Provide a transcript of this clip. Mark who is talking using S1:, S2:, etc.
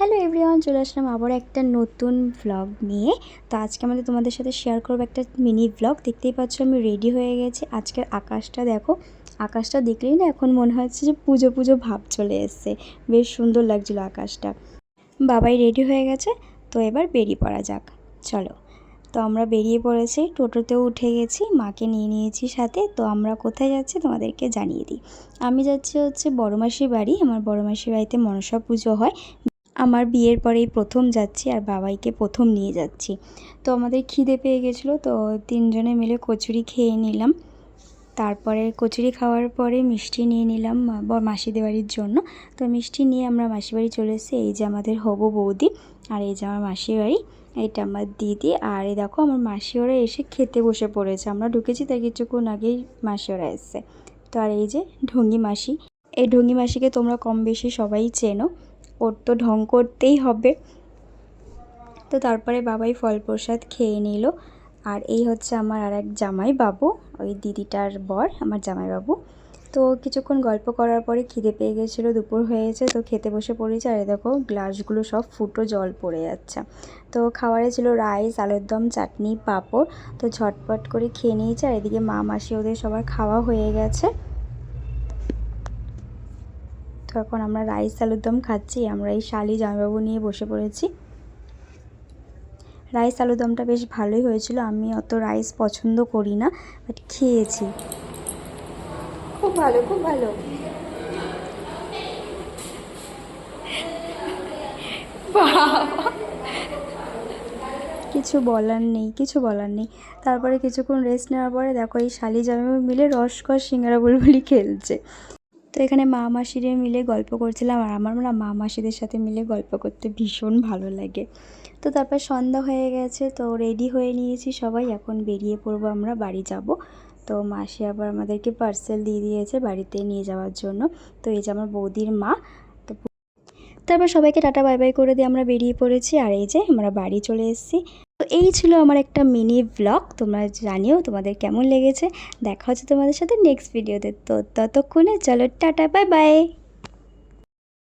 S1: Hello everyone, চলে আসলাম আবার একটা নতুন ভ্লগ নিয়ে। তো আজকে আমাদের তোমাদের সাথে শেয়ার করব একটা মিনি ভ্লগ দেখতেই পাচ্ছ আমি রেডি হয়ে গেছি। আজকের আকাশটা দেখো, আকাশটা দেখলেই না এখন মনে হচ্ছে যে পুজো পুজো ভাব চলে এসছে। বেশ সুন্দর লাগছিল আকাশটা। বাবাই রেডি হয়ে গেছে, তো এবার বেরিয়ে পড়া যাক। চলো। তো আমরা বেরিয়ে পড়েছি, টোটোতেও উঠে গেছি, মাকে নিয়ে নিয়েছি সাথে। তো আমরা কোথায় যাচ্ছি তোমাদেরকে জানিয়ে দিই। আমি যাচ্ছি হচ্ছে বড় মাসির বাড়ি। আমার বড় মাসির বাড়িতে মনসা পুজো হয়। আমার বিয়ের পরেই প্রথম যাচ্ছি আর বাবাইকে প্রথম নিয়ে যাচ্ছি। তো আমাদের খিদে পেয়ে গেছিল, তো তিনজনে মিলে কচুরি খেয়ে নিলাম। তারপরে কচুরি খাওয়ার পরে মিষ্টি নিয়ে নিলাম মাসিদের বাড়ির জন্য। তো মিষ্টি নিয়ে আমরা মাসির বাড়ি চলে এসেছি। এই যে আমাদের হবু বৌদি আর এই যে আমার মাসির বাড়ি এটা আমার দিদি। আর এই দেখো আমার মাসি ওরা এসে খেতে বসে পড়েছে। আমরা ঢুকেছি তার কিছুক্ষণ আগেই মাসি ওরা এসছে। তো আর এই যে ঢঙ্গি মাসি, এই ঢঙ্গি মাসিকে তোমরা কম বেশি সবাই চেনো। ওর তো ঢং করতেই হবে। তো তারপরে বাবাই ফল প্রসাদ খেয়ে নিল। আর এই হচ্ছে আমার আর এক জামাই বাবু, ওই দিদিটার বর, আমার জামাই বাবু। তো কিছুক্ষণ গল্প করার পরে খিদে পেয়ে গেছিল, দুপুর হয়েছে তো খেতে বসে পড়েছে। আর দেখো, গ্লাসগুলো সব ফুটো জল পড়ে যাচ্ছে। তো খাবারে ছিল রাইস, আলুর দম, চাটনি, পাঁপড়। তো ঝটপট করে খেয়ে নিয়েছে। আর এদিকে মা মাসি, ওদের সবার খাওয়া হয়ে গেছে। তো এখন আমরা রাইস আলুর দম খাচ্ছি আমরা এই শালি জামাইবাবু নিয়ে বসে পড়েছি। রাইস আলুর দমটা বেশ ভালোই হয়েছিল আমি অত রাইস পছন্দ করি না বাট খেয়েছি। খুব ভালো খুব ভালো। কিছু বলার নেই কিছু বলার নেই। তারপরে কিছুক্ষণ রেস্ট নেওয়ার পরে দেখো এই শালি জামাইবাবু মিলে রসকর সিঙ্গারা বুলবুলি খেলছে। তো এখানে মা মাসিরে মিলে গল্প করছিলাম আর আমার না মা মাসিদের সাথে মিলে গল্প করতে ভীষণ ভালো লাগে। তো তারপর সন্ধ্যা হয়ে গেছে, তো রেডি হয়ে নিয়েছি সবাই, এখন বেরিয়ে পড়ব আমরা, বাড়ি যাব। তো মাসি আবার আমাদেরকে পার্সেল দিয়ে দিয়েছে বাড়িতে নিয়ে যাওয়ার জন্য। তো এই যে আমার বৌদির মা তারপর সবাইকে টাটা বাই বাই করে দিয়ে আমরা বেরিয়ে পড়েছি। আর এই যে আমরা বাড়ি চলে এসেছি। এই ছিল আমার একটা মিনি ব্লগ তোমরা জানিও তোমাদের কেমন লেগেছে। দেখা হচ্ছে তোমাদের সাথে নেক্সট ভিডিওতে তো। ততক্ষণে চলো, টাটা বাই বাই